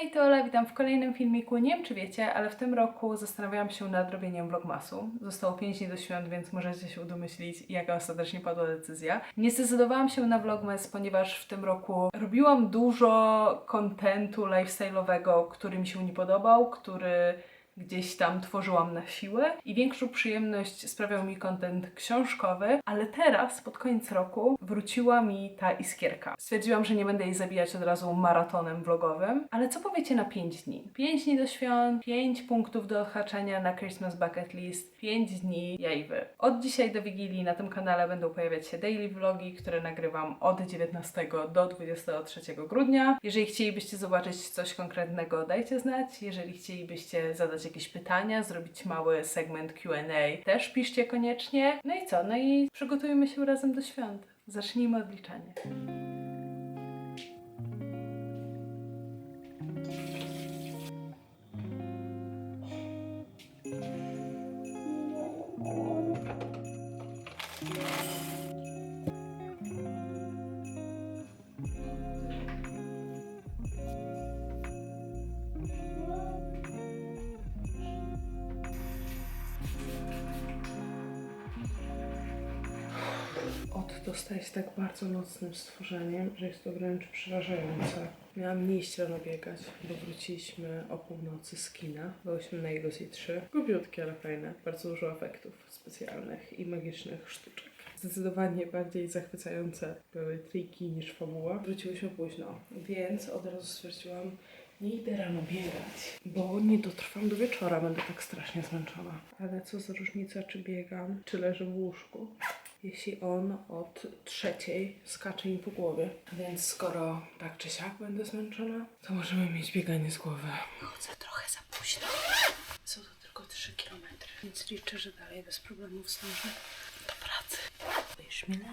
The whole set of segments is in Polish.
Hej, to Ola, witam w kolejnym filmiku. Nie wiem, czy wiecie, ale w tym roku zastanawiałam się nad robieniem vlogmasu. Zostało 5 dni do świąt, więc możecie się domyślić, jaka ostatecznie padła decyzja. Nie zdecydowałam się na vlogmas, ponieważ w tym roku robiłam dużo kontentu lifestyle'owego, który mi się nie podobał, który gdzieś tam tworzyłam na siłę i większą przyjemność sprawiał mi kontent książkowy, ale teraz, pod koniec roku, wróciła mi ta iskierka. Stwierdziłam, że nie będę jej zabijać od razu maratonem vlogowym, ale co powiecie na 5 dni? 5 dni do świąt, 5 punktów do odhaczenia na Christmas Bucket List, 5 dni ja i wy. Od dzisiaj do Wigilii na tym kanale będą pojawiać się daily vlogi, które nagrywam od 19 do 23 grudnia. Jeżeli chcielibyście zobaczyć coś konkretnego, dajcie znać. Jeżeli chcielibyście zadać jakieś pytania, zrobić mały segment Q&A, też piszcie koniecznie. No i co? No i przygotujmy się razem do świąt. Zacznijmy odliczanie. Od dostaje się tak bardzo mocnym stworzeniem, że jest to wręcz przerażające. Miałam nie iść rano biegać, bo wróciliśmy o północy z kina. Byłyśmy na Illusi 3. Gubiutkie, ale fajne. Bardzo dużo efektów specjalnych i magicznych sztuczek. Zdecydowanie bardziej zachwycające były triki niż fabuła. Wróciłyśmy późno, więc od razu stwierdziłam, nie idę rano biegać, bo nie dotrwam do wieczora, będę tak strasznie zmęczona. Ale co za różnica, czy biegam, czy leżę w łóżku jeśli on od trzeciej skacze mi po głowie. Więc skoro tak czy siak będę zmęczona, to możemy mieć bieganie z głowy. Chodzę trochę za późno. Są to tylko 3 km, więc liczę, że dalej bez problemów zdążę do pracy. Wyśmielak.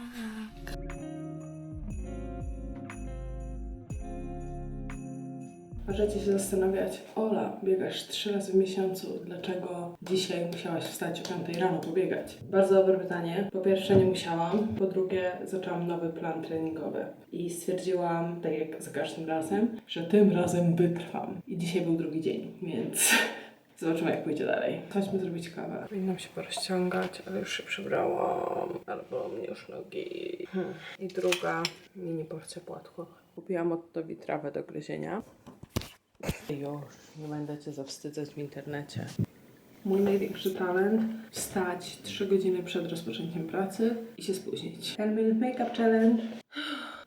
Możecie się zastanawiać, Ola, biegasz trzy razy w miesiącu, dlaczego dzisiaj musiałaś wstać o 5 rano pobiegać? Bardzo dobre pytanie. Po pierwsze nie musiałam, po drugie zaczęłam nowy plan treningowy i stwierdziłam, tak jak za każdym razem, że tym razem wytrwam. I dzisiaj był drugi dzień, więc zobaczymy jak pójdzie dalej. Chodźmy zrobić kawę. Powinnam się porozciągać, ale już się przebrałam, albo mnie już nogi. Hmm. I druga mini porcja płatków. Kupiłam od Tobi trawę do gryzienia. Już, nie będę cię zawstydzać w internecie. Mój największy talent wstać 3 godziny przed rozpoczęciem pracy i się spóźnić. 10 minute makeup challenge.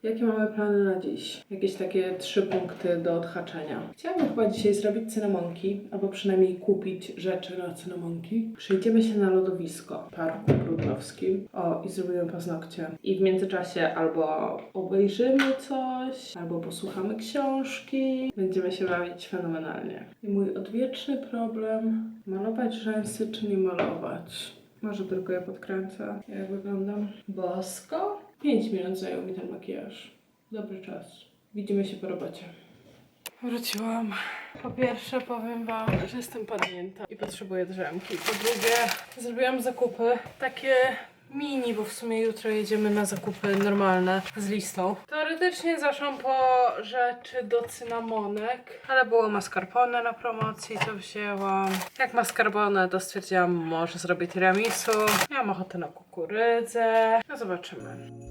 Jakie mamy plany na dziś? Jakieś takie trzy punkty do odhaczenia. Chciałabym chyba dzisiaj zrobić cynamonki, albo przynajmniej kupić rzeczy na cynamonki. Przejdziemy się na lodowisko w Parku Brudnowskim. O, i zrobimy paznokcie. I w międzyczasie albo obejrzymy coś, albo posłuchamy książki. Będziemy się bawić fenomenalnie. I mój odwieczny problem, malować rzęsy czy nie malować? Może tylko je podkręcę, jak wyglądam. Bosko? 5 minut zajął mi ten makijaż. Dobry czas. Widzimy się po robocie. Wróciłam. Po pierwsze powiem wam, że jestem padnięta i potrzebuję drzemki. Po drugie zrobiłam zakupy takie mini, bo w sumie jutro jedziemy na zakupy normalne z listą. Teoretycznie zaszłam po rzeczy do cynamonek, ale było mascarpone na promocji, to wzięłam. Jak mascarpone, to stwierdziłam, może zrobię tiramisu. Miałam ochotę na kukurydzę. No zobaczymy.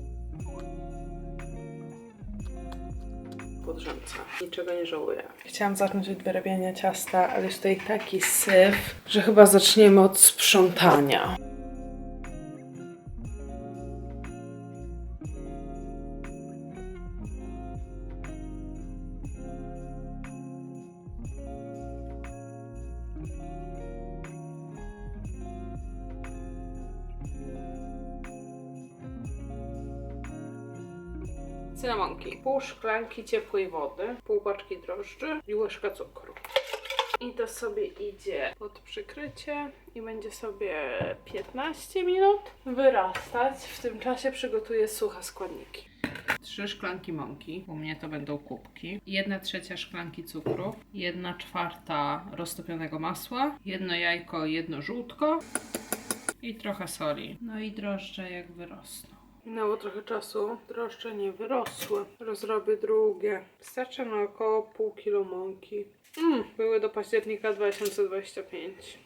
Po drzemce. Niczego nie żałuję. Chciałam zacząć od wyrabiania ciasta, ale jest tutaj taki syf, że chyba zaczniemy od sprzątania. Cynamonki, pół szklanki ciepłej wody, pół paczki drożdży i łyżka cukru. I to sobie idzie pod przykrycie i będzie sobie 15 minut wyrastać. W tym czasie przygotuję suche składniki. Trzy szklanki mąki, u mnie to będą kubki, jedna trzecia szklanki cukru, jedna czwarta roztopionego masła, jedno jajko, jedno żółtko i trochę soli. No i drożdże jak wyrosną. Minęło trochę czasu, drożdże nie wyrosły. Rozrobię drugie. Wystarczy na około pół kilo mąki. Mm, były do października 2025.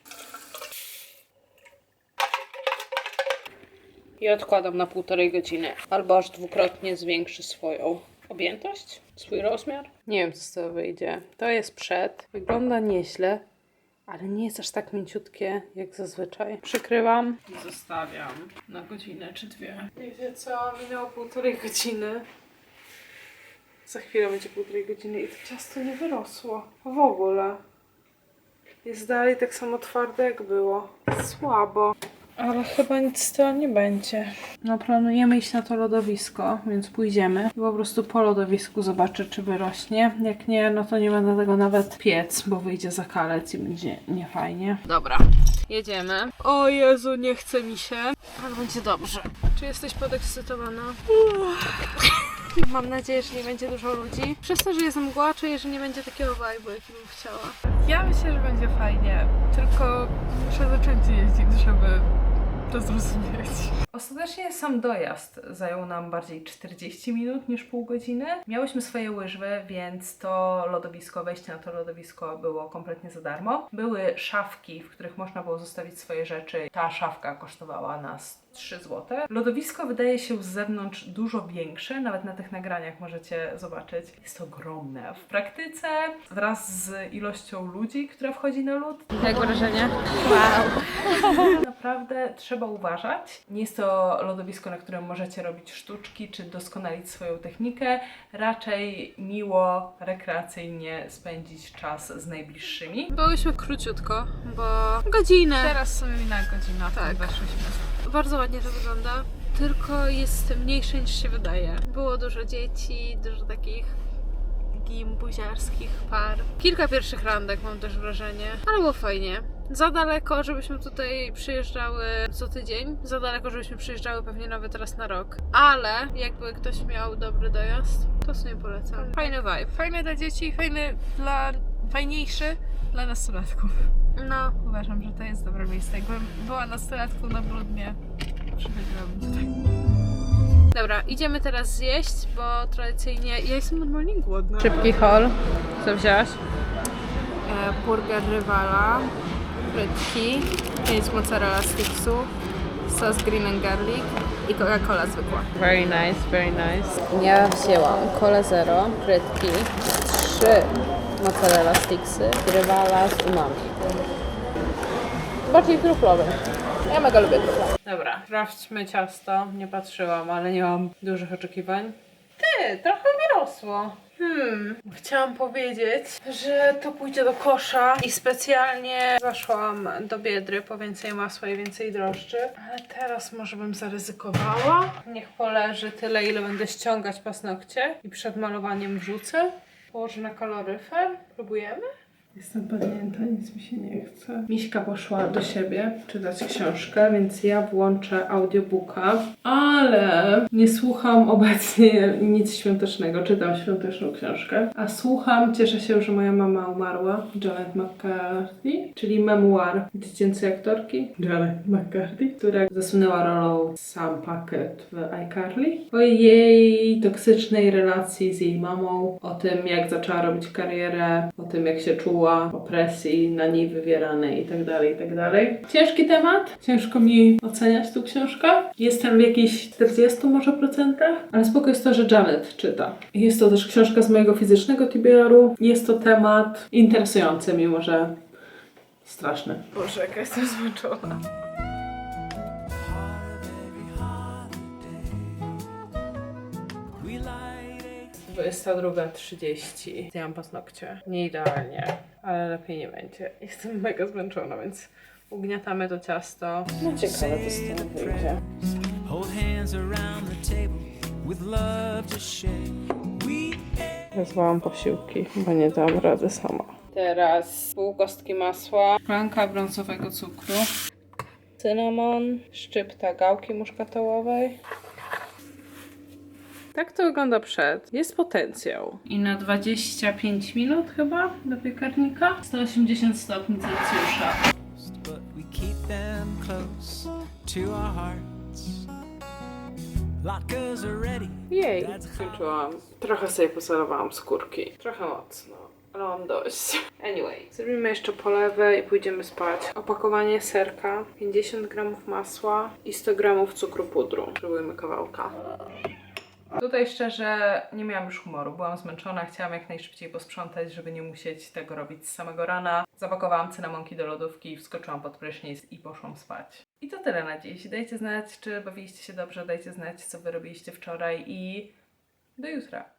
I odkładam na półtorej godziny. Albo aż dwukrotnie zwiększy swoją objętość, swój rozmiar. Nie wiem, co z tego wyjdzie. To jest przed. Wygląda nieźle, ale nie jest aż tak mięciutkie jak zazwyczaj. Przykrywam i zostawiam na godzinę czy dwie. Wiecie co? Minęło półtorej godziny. Za chwilę będzie półtorej godziny i to ciasto nie wyrosło. W ogóle. Jest dalej tak samo twarde jak było. Słabo. Ale chyba nic z tego nie będzie. No planujemy iść na to lodowisko, więc pójdziemy. I po prostu po lodowisku zobaczę, czy wyrośnie. Jak nie, no to nie będę tego nawet piec, bo wyjdzie za kalec i będzie niefajnie. Dobra, jedziemy. O Jezu, nie chce mi się. Ale będzie dobrze. Czy jesteś podekscytowana? Mam nadzieję, że nie będzie dużo ludzi. Przez to, że jest mgła, czuję, że nie będzie takiego vibe'u, jaki bym chciała. Ja myślę, że będzie fajnie, tylko muszę zacząć jeździć, żeby to zrozumieć. Ostatecznie sam dojazd zajął nam bardziej 40 minut niż pół godziny. Miałyśmy swoje łyżwy, więc to lodowisko, wejście na to lodowisko było kompletnie za darmo. Były szafki, w których można było zostawić swoje rzeczy. Ta szafka kosztowała nas 3 zł. Lodowisko wydaje się z zewnątrz dużo większe, nawet na tych nagraniach możecie zobaczyć. Jest ogromne. W praktyce wraz z ilością ludzi, która wchodzi na lód, Jak wrażenie? Naprawdę trzeba uważać. Nie jest to lodowisko, na którym możecie robić sztuczki czy doskonalić swoją technikę. Raczej miło, rekreacyjnie spędzić czas z najbliższymi. Byłyśmy króciutko, bo godzinę. Teraz sobie minęła godzina, Tak. tak weszłyśmy. Bardzo ładnie to wygląda, tylko jest mniejsze niż się wydaje. Było dużo dzieci, dużo takich gimbuziarskich par. Kilka pierwszych randek mam też wrażenie, ale było fajnie. Za daleko, żebyśmy tutaj przyjeżdżały co tydzień. Za daleko, żebyśmy przyjeżdżały pewnie nawet raz na rok. Ale jakby ktoś miał dobry dojazd, to sobie polecam. Fajny vibe. Fajny dla dzieci, fajny dla... fajniejszy dla nastolatków. No, Uważam, że to jest dobre miejsce. Jakbym była nastolatką na brudnie, przychodziłabym tutaj. Dobra, idziemy teraz zjeść, bo tradycyjnie ja jestem normalnie głodna. Szybki haul. Co wzięłaś? E, burger rywala, frytki, 5 mozzarella sticksów, sos green and garlic i Coca-Cola zwykła. Very nice, very nice. Ja wzięłam Cola Zero, frytki, 3 mozzarella sticksy, rywala z umami. Bardziej truflowy. Ja mega lubię truflowy. Dobra, sprawdźmy ciasto. Nie patrzyłam, ale nie mam dużych oczekiwań. Ty, trochę wyrosło. Hmm, chciałam powiedzieć, że to pójdzie do kosza i specjalnie zaszłam do biedry po więcej masła i więcej drożdży, ale teraz może bym zaryzykowała. Niech poleży tyle, ile będę ściągać paznokcie i przed malowaniem wrzucę. Położę na kaloryfer. Próbujemy? Jestem padnięta, nic mi się nie chce. Miśka poszła do siebie czytać książkę, więc ja włączę audiobooka, ale nie słucham obecnie nic świątecznego. Czytam świąteczną książkę, a słucham, cieszę się, że moja mama umarła, Janet McCarthy, czyli memuar dziecięcej aktorki Janet McCarthy, która zasunęła rolą Sam Packet w iCarly, o jej toksycznej relacji z jej mamą, o tym jak zaczęła robić karierę, o tym jak się czuła, opresji na niej wywieranej itd., itd. Ciężki temat, ciężko mi oceniać tą książkę. Jestem w jakichś 40 może procentach, ale spoko jest to, że Janet czyta. Jest to też książka z mojego fizycznego TBR-u. Jest to temat interesujący, mimo że straszny. Boże, jaka jestem zmęczona. Dwudziesta druga trzydzieści. Zdjęłam paznokcie. Nie idealnie, ale lepiej nie będzie. Jestem mega zmęczona, więc ugniatamy to ciasto. No ciekawe, co z tym wyjdzie. To Wezwałam posiłki, bo nie dam rady sama. Teraz pół kostki masła, szklanka brązowego cukru, cynamon, szczypta gałki muszkatołowej. Tak to wygląda przed. Jest potencjał. I na 25 minut chyba do piekarnika. 180 stopni Celsjusza. but we keep them close to our hearts. Latkes are ready. Jej, skończyłam. Trochę sobie posolowałam skórki. Trochę mocno. Ale mam dość. Anyway, zrobimy jeszcze polewę i pójdziemy spać. Opakowanie serka, 50 gramów masła i 100 gramów cukru pudru. Spróbujmy kawałka. Tutaj szczerze nie miałam już humoru. Byłam zmęczona, chciałam jak najszybciej posprzątać, żeby nie musieć tego robić z samego rana. Zapakowałam cynamonki do lodówki, wskoczyłam pod prysznic i poszłam spać. I to tyle na dziś. Dajcie znać, czy bawiliście się dobrze, dajcie znać, co wy robiliście wczoraj i do jutra.